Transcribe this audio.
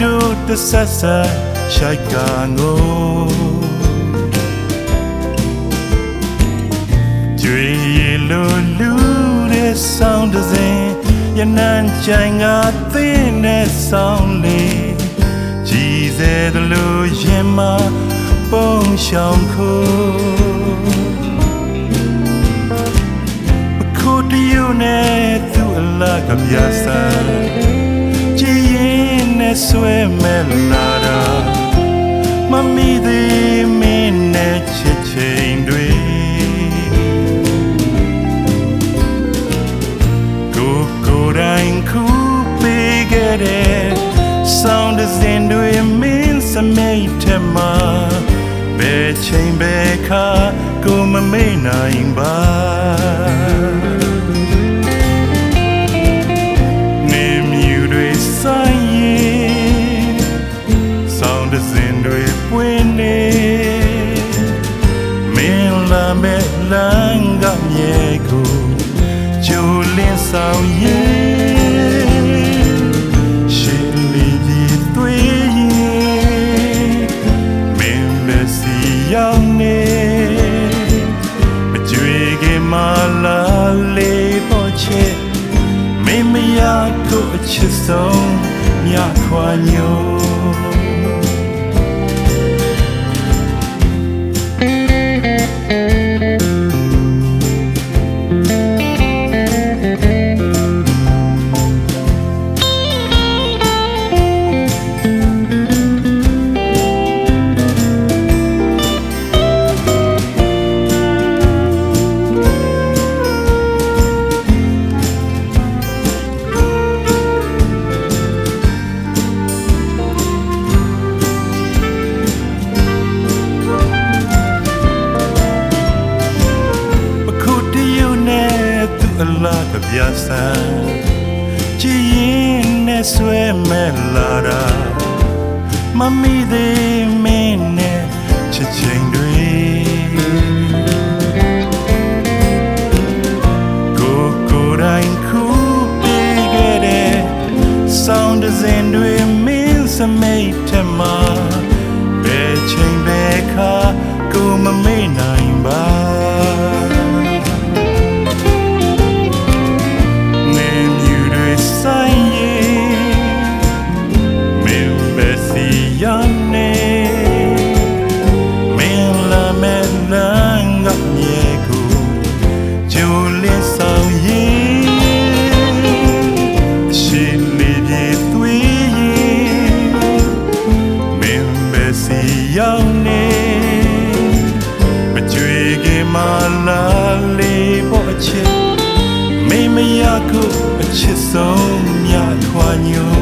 တို့တဆက်ဆက်ရှိုက်ကာငိုကြွေရလိုလူတဲ့ဆောင်းတစ်စင်ရနန်းချိုင်ငါသင်းတဲ့ဆောင်းလေးကြည် ဆွဲမဲ့လာတာမမီသေးမင်းနဲ့ချစ်ချိန်တွေကိုကိုယ်တိုင်ခုပေးခဲ့တဲ့ဆောင်းတဲ့စင်တွေမင်းစမိတ်ထမဘယ်ချိန်ဘယ်ခါကိုမမေ့နိုင်ပါ မလာလေးပေါ်ချစ်မေမယာကိုအချစ်ဆုံးမြခွာညို သူအလားကပြဆန်ကြည်ရင်နဲ့ဆွဲမဲ့လာတာမမီသေးမင်းနဲ့ချစ်ချိန်တွေ Señor.